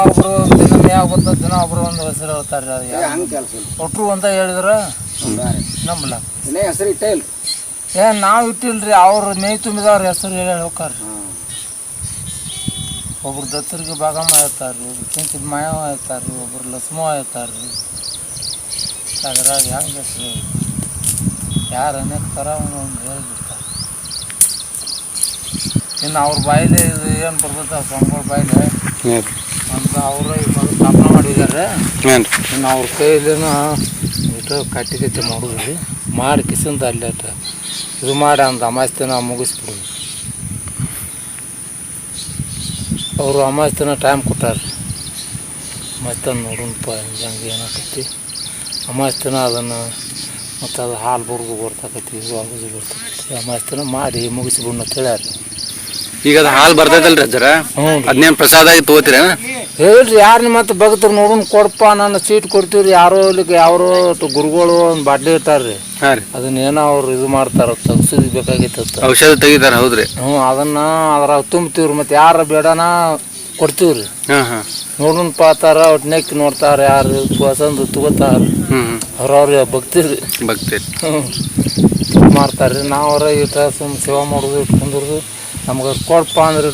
ಒಬ್ರು ದಿನ ಮ್ಯಾಗ ಬರ್ತದೆ ದಿನ ಒಬ್ರು ಒಂದು ಹೆಸರು ಹೇಳ್ತಾರೆ ಅದು ಯಾರು? ಹಂಗೆ ಕೆಲಸ ಒಟ್ರು ಅಂತ ಹೇಳಿದ್ರೆ? ನಂಬಲ್ಲ. ಇನ್ನೇ ಹೆಸರು ಇಟ್ಟೇ ಇಲ್ಲ ಏ ನಾವು ಇಟ್ಟಿಲ್ರಿ ಅವ್ರು ನೇಯ್ ತುಂಬಿದವ್ರ ಹೆಸರು ಹೇಳಿ ಹೋಗ್ತಾರೆ ಒಬ್ರು ದತ್ತರಿಗೆ ಬಾಗಮ್ಮ ಹೇಳ್ತಾರೆ ರೀ ಒಬ್ರು ಕಿಂಚಿದ ಮಾಯವ ಹೇಳ್ತಾರ್ರಿ ಒಬ್ರು ಲಸ್ಮವ ಹೇಳ್ತಾರೆ ರೀ ಅದ್ರಾಗ ಹೆಂಗೆ ಹೆಸರು ಯಾರು ಅನೇಕ ಥರ ಒಂದು ಹೇಳ್ಬಿಡ್ತಾರೆ ಇನ್ನು ಅವ್ರ ಬಾಯಿಲೆ ಇದು ಏನು ಬರ್ತೈತೆ ಸ್ವಾಮಿಗಳ ಬಾಯಿಲೆ? ಅಂತ ಅವ್ರ ಇವಾಗ ಸ್ಥಾಪನೆ ಮಾಡಿದ್ದಾರೆ. ಇನ್ನು ಅವ್ರ ಕೈಲಿನ ಇಟ್ಟು ಕಟ್ಟಿ ಕಟ್ಟಿ ರೀ ಮಾಡಿ ಕಿಸಿಂದ ಅಲ್ಲೇ ಇದು ಮಾಡಿ ಅಂತ ಅಮಾಸ್ತಿನ ಮುಗಿಸ್ಬಿಡೋದು ಅವರು ಅಮಾಸ್ತಿನ ಟೈಮ್ ಕೊಟ್ಟಾರೆ. ಮತ್ತೆ ನೋಡೋಣಪ್ಪ ಹಿಂಗೆ ಏನಾಕೈತಿ ಅಮಾಸ್ತಿನ ಅದನ್ನು ಮತ್ತು ಅದು ಹಾಲು ಬರೋದು ಬರ್ತಕೈತಿ ಇದು ಆಗೋದು ಬರ್ತಕೈತಿ ಅಮಾಸ್ತಿನ ಮಾಡಿ ಮುಗಿಸ್ಬಿಡೋಣ ಅಂತ ಹೇಳ್ಯಾರ. ಈಗ ಅದು ಹಾಲು ಬರ್ತೈತಲ್ರಿ ಅಜ್ಜರ? ಹ್ಞೂ ಅದನ್ನೇನು ಪ್ರಸಾದ ಆಗಿ ತಗೋತೀರ ಹೇಳ್ರಿ ಯಾರನ್ನ ಮತ್ತೆ ಭಕ್ತರು ನೋಡೋಣ ಕೊಡಪ್ಪ ನನ್ನ ಸೀಟ್ ಕೊಡ್ತೀವ್ರಿ. ಯಾರೋ ಇಲ್ಲಿಗೆ ಯಾರೋ ಗುರುಗಳು ಒಂದು ಬಾಟ್ಲಿ ಇರ್ತಾರ್ರಿ. ಹಾಂ ರೀ. ಅದನ್ನೇನೋ ಅವ್ರು ಇದು ಮಾಡ್ತಾರ ತಗ್ಸಿದ್ ಬೇಕಾಗಿತ್ತು ಔಷಧ ತೆಗಿತಾರ ಹೌದ್ರಿ. ಹ್ಞೂ ಅದನ್ನ ಅದ್ರಾಗ ತುಂಬ್ತೀವ್ರಿ. ಮತ್ತೆ ಯಾರ ಬೇಡನ ಕೊಡ್ತೀವ್ರಿ. ಹಾಂ ಹಾಂ. ನೋಡೋಣ ಪಾತಾರ ಒಟ್ಟು ನೆಕ್ಕಿ ನೋಡ್ತಾರ ಯಾರು ಪಸಂದ್ ತಗೋತಾರ. ಅವ್ರವ್ರ ಭಕ್ತಿರಿ ಭಕ್ತಿ ಹ್ಞೂ. ಮಾಡ್ತಾರ್ರಿ. ನಾವ್ರ ಇಟ್ಟ ಸುಮ್ ಸೇವಾ ಮಾಡೋದು ಇಟ್ಕೊಂಡಿರೋದು ನಮ್ಗೆ ಕೊಡಪ್ಪ ಅಂದ್ರೆ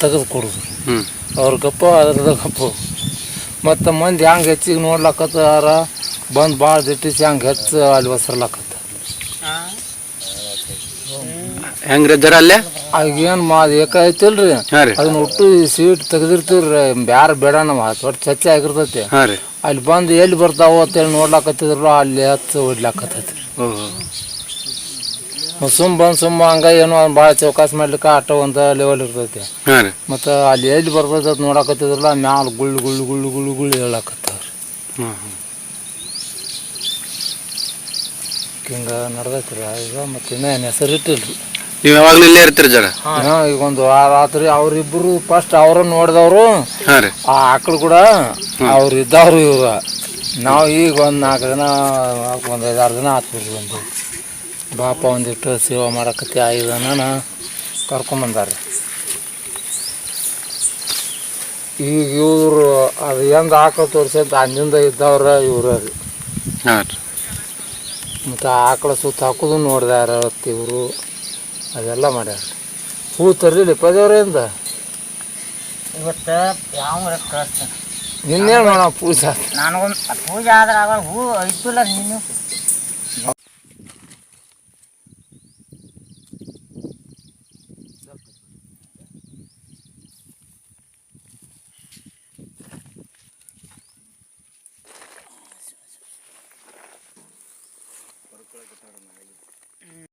ತೆಗೆದು ಕೊಡೋದು. ಹ್ಞೂ ಅವ್ರ ಗಪ್ಪ ಅದ್ರದ ಗಪ್ಪ. ಮತ್ತು ಮಂದಿ ಹೆಂಗೆ ಹೆಚ್ಚಿಗೆ ನೋಡ್ಲಕತ್ತಾರ ಬಂದು ಭಾಳ ದಿಟ್ಟಿಸಿ ಹಂಗೆ ಹೆಚ್ಚು ಅಲ್ಲಿ ಒಸರ್ಲಾಕತ್ತ. ಹೆಂಗ್ರಿ ಅಜ್ಜರ ಅಲ್ಲೇ? ಆಗೇನು ಮಾ ಏಕಾಯ್ತಿಲ್ರಿ ಅದನ್ನ ಒಟ್ಟು ಸೀಟ್ ತೆಗೆದಿರ್ತೀವ್ರಿ. ಬ್ಯಾರ ಬೇಡ ನಮ್ಮ ಒಟ್ಟು ಚರ್ಚೆ ಆಗಿರ್ತೈತಿ. ಅಲ್ಲಿ ಬಂದು ಎಲ್ಲಿ ಬರ್ತಾವ ಅಂತೇಳಿ ನೋಡ್ಲಾಕತ್ತಿದ್ರು ಅಲ್ಲಿ ಹತ್ತು ಹೊಡ್ಲಾಕತ್ತೈತಿ ಓಹೋ. ಸುಮ್ ಬಂದ್ ಸುಮ್ಮ ಹಂಗ ಏನೋ ಒಂದು ಭಾಳ ಚೌಕಾಸಿ ಮಾಡ್ಲಿಕ್ಕೆ ಆಟೋ ಒಂದು ಲೆವೆಲ್ ಇರ್ತೈತಿ. ಹಾಂ ರೀ. ಮತ್ತು ಅಲ್ಲಿ ಎಲ್ಲಿ ಬರ್ತೈತೆ ಅದು ನೋಡಕತ್ತಿದ್ರಲ್ಲ ಮ್ಯಾಲ ಗುಳ್ಳು ಗುಳ್ಳು ಗುಳ್ಳು ಗುಳ್ಳು ಗುಳ್ಳು ಹೇಳಕತ್ತವ್ರಿ ಹ್ಞೂ ಹ್ಞೂ ಹಿಂಗೆ ನಡ್ದೈತಿ ರೀ ಈಗ ಮತ್ತು ಇನ್ನೇನು ಹೆಸರು ಇಟ್ಟಿಲ್ರಿ. ನೀವು ಯಾವಾಗಲೂ ಇಲ್ಲೇ ಇರ್ತೀರಿ ಏನೋ ಈಗ ಒಂದು ವಾರ ಆತ್ರಿ ಅವ್ರಿಬ್ರು ಫಸ್ಟ್ ಅವ್ರ ನೋಡಿದವರು ಹಾಂ ರೀ. ಆ ಆಕಳು ಕೂಡ ಅವ್ರು ಇದ್ದವ್ರು ಇವ್ರ. ನಾವು ಈಗ ಒಂದು ನಾಲ್ಕು ದಿನ ಒಂದು ಐದಾರು ದಿನ ಆತ್ಬಿಡ್ರಿ ಬಂದು. ಬಾಪ ಒಂದಿಟ್ಟು ಸೇವಾ ಮಾಡಕತ್ತಿ ಐದು ದಿನ ಕರ್ಕೊಂಬಂದಾರ ಈಗ ಇವರು ಅದು ಎಂದು ಆಕಳು ತೋರಿಸಿದ್ದು ಅಂದಿಂದ ಇದ್ದವ್ರ ಇವ್ರ ರೀ ಹಾಂ ಮತ್ತು ಆಕಳ ಸುತ್ತ ಹಾಕೋದು ನೋಡ್ದಾರ ಇವರು ಅದೆಲ್ಲ ಮಾಡ್ಯಾರ. ಹೂ ತರಲಿಲ್ಲ ಪದೇವ್ರಿಂದ ಇವತ್ತು ಯಾವ ಮಾಡೋಣ ನಿನ್ನೆ ನೋಡ ಪೂಜೆ? ನನಗೊಂದು ಪೂಜೆ ಆದ್ರೆ ಆಗ ಹೂ ಐತಿಲ್ಲ ನೀನು?